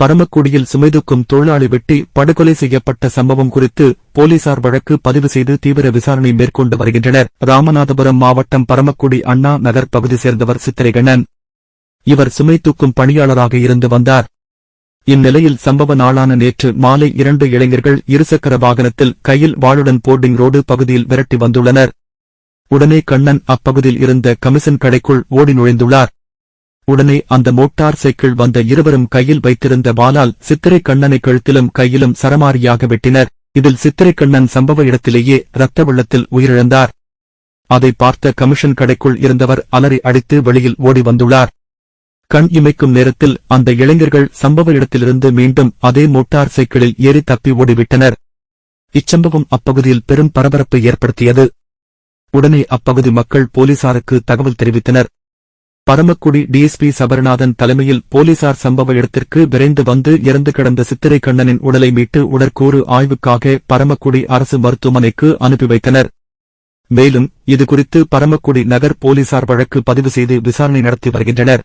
பரமக்குடியில் சுமைதுக்கும் தொழிலாளி வெட்டி படுகொலை செய்யப்பட்ட சம்பவம் குறித்து போலீசார் வழக்கு பதிவு செய்து தீவிர விசாரணை மேற்கொண்டு வருகின்றனர். ராமநாதபுரம் மாவட்டம் பரமக்குடி அண்ணா நகர் பகுதி சேர்ந்தவர் சித்திரைகண்ணன் இவர் சுமை தூக்கும் பணியாளராக இருந்து வந்தார். இந்நிலையில் சம்பவ நாளான நேற்று மாலை இரண்டு இளைஞர்கள் இருசக்கர வாகனத்தில் கையில் வாளுடன் போர்டிங் ரோடு பகுதியில் விரட்டி வந்துள்ளனர். உடனே கண்ணன் அப்பகுதியில் இருந்த கமிஷன் கடைக்குள் ஓடி நுழைந்துள்ளார். உடனே அந்த மோட்டார் சைக்கிள் வந்த இருவரும் கையில் வைத்திருந்த வாளால் சித்திரை கண்ணனை கழுத்திலும் கையிலும் சரமாரியாக வெட்டினர். இதில் சித்திரைக்கண்ணன் சம்பவ இடத்திலேயே இரத்த வெள்ளத்தில் உயிரிழந்தார். அதை பார்த்த கமிஷன் கடைக்குள் இருந்தவர் அலறி அடித்து வெளியில் ஓடி வந்துள்ளார். கண் இமைக்கும் நேரத்தில் அந்த இளைஞர்கள் சம்பவ இடத்திலிருந்து மீண்டும் அதே மோட்டார் சைக்கிளில் ஏறி தப்பி ஓடிவிட்டனர். இச்சம்பவம் அப்பகுதியில் பெரும் பரபரப்பை ஏற்படுத்தியது. உடனே அப்பகுதி மக்கள் போலீசாருக்கு தகவல் தெரிவித்தனர். பரமக்குடி டிஎஸ்பி சபரநாதன் தலைமையில் போலீசார் சம்பவ இடத்திற்கு விரைந்து வந்து இறந்து கிடந்த சித்திரை கண்ணனின் உடலை மீட்டு உடற்கூறு ஆய்வுக்காக பரமக்குடி அரசு மருத்துவமனைக்கு அனுப்பி வைத்தனர். மேலும் இதுகுறித்து பரமக்குடி நகர் போலீசார் வழக்கு பதிவு செய்து விசாரணை நடத்தி வருகின்றனர்.